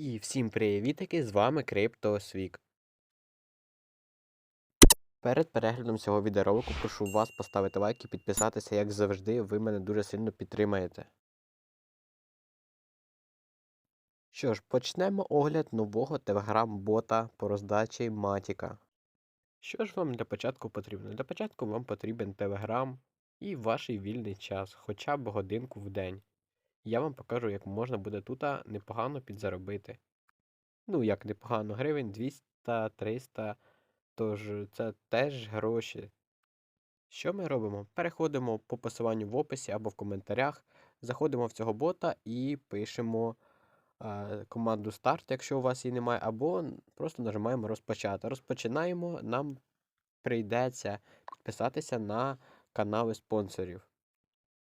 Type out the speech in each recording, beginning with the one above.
І всім привітики, з вами CryptoSwig. Перед переглядом цього відеоролику прошу вас поставити лайк і підписатися, як завжди, ви мене дуже сильно підтримаєте. Що ж, почнемо огляд нового телеграм-бота по роздачі Матіка. Що ж вам для початку потрібно? Для початку вам потрібен телеграм і ваш вільний час, хоча б годинку в день. Я вам покажу, як можна буде тут непогано підзаробити. Ну, як непогано, гривень 200-300, тож це теж гроші. Що ми робимо? Переходимо по посиланню в описі або в коментарях, заходимо в цього бота і пишемо е, команду старт, якщо у вас її немає, або просто нажимаємо розпочати. Розпочинаємо, нам прийдеться підписатися на канали спонсорів.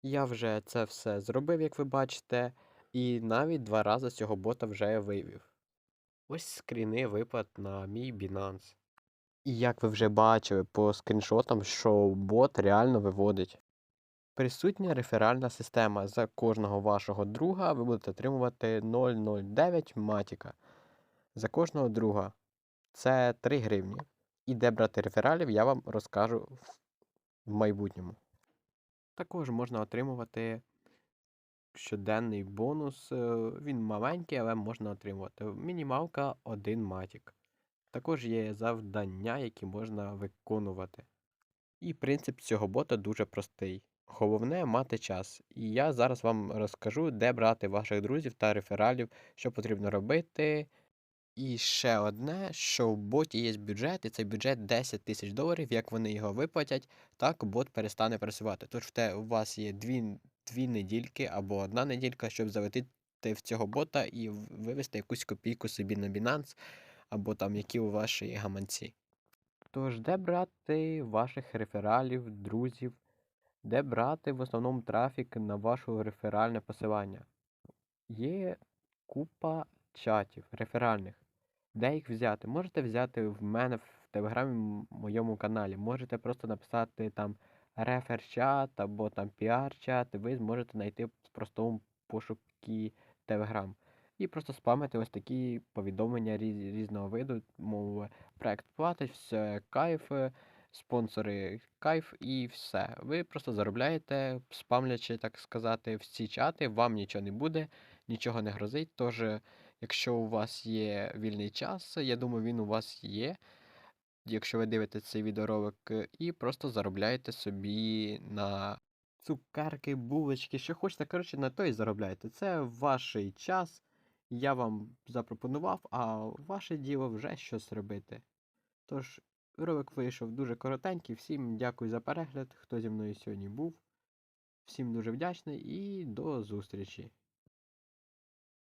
Я вже це все зробив, як ви бачите, і навіть два рази цього бота вже вивів. Ось скріни випад на мій Binance. І як ви вже бачили по скріншотам, що бот реально виводить. Присутня реферальна система. За кожного вашого друга ви будете отримувати 0,09 матіка. За кожного друга. Це 3 гривні. І де брати рефералів, я вам розкажу в майбутньому. Також можна отримувати щоденний бонус. е, Він маленький, але можна отримувати. Мінімалка 1 матік. Також є завдання, які можна виконувати. І принцип цього бота дуже простий. Головне мати час. І я зараз вам розкажу, де брати ваших друзів та рефералів, що потрібно робити. І ще одне, що в боті є бюджет, і цей бюджет 10 тисяч доларів. Як вони його виплатять, так бот перестане працювати. Тож те у вас є дві, дві недільки або одна неділька, щоб залетіти в цього бота і вивести якусь копійку собі на Binance, або там які у вашій гаманці. Тож, де брати ваших рефералів, друзів, де брати в основному трафік на ваше реферальне посилання? Є купа чатів реферальних. Де їх взяти? Можете взяти в мене в телеграмі м- моєму каналі. Можете просто написати там рефер-чат або там піар-чат, ви зможете знайти в простому пошукі Telegram. І просто спамити ось такі повідомлення різ- різного виду, мов проект платить, все кайф, е, спонсори кайф і все. Ви просто заробляєте, спамлячи, так сказати, в ці чати, вам нічого не буде, нічого не грозить. Тож, е, якщо у вас є вільний час, я думаю, він у вас є. Якщо ви дивитесь цей відеоролик е, і просто заробляєте собі на цукерки, булочки, що хочете, коротше, на то і заробляєте. Це ваш час. Я вам запропонував, а ваше діло вже щось робити. Тож, ролик вийшов дуже коротенький. Всім дякую за перегляд, хто зі мною сьогодні був. Всім дуже вдячний і до зустрічі.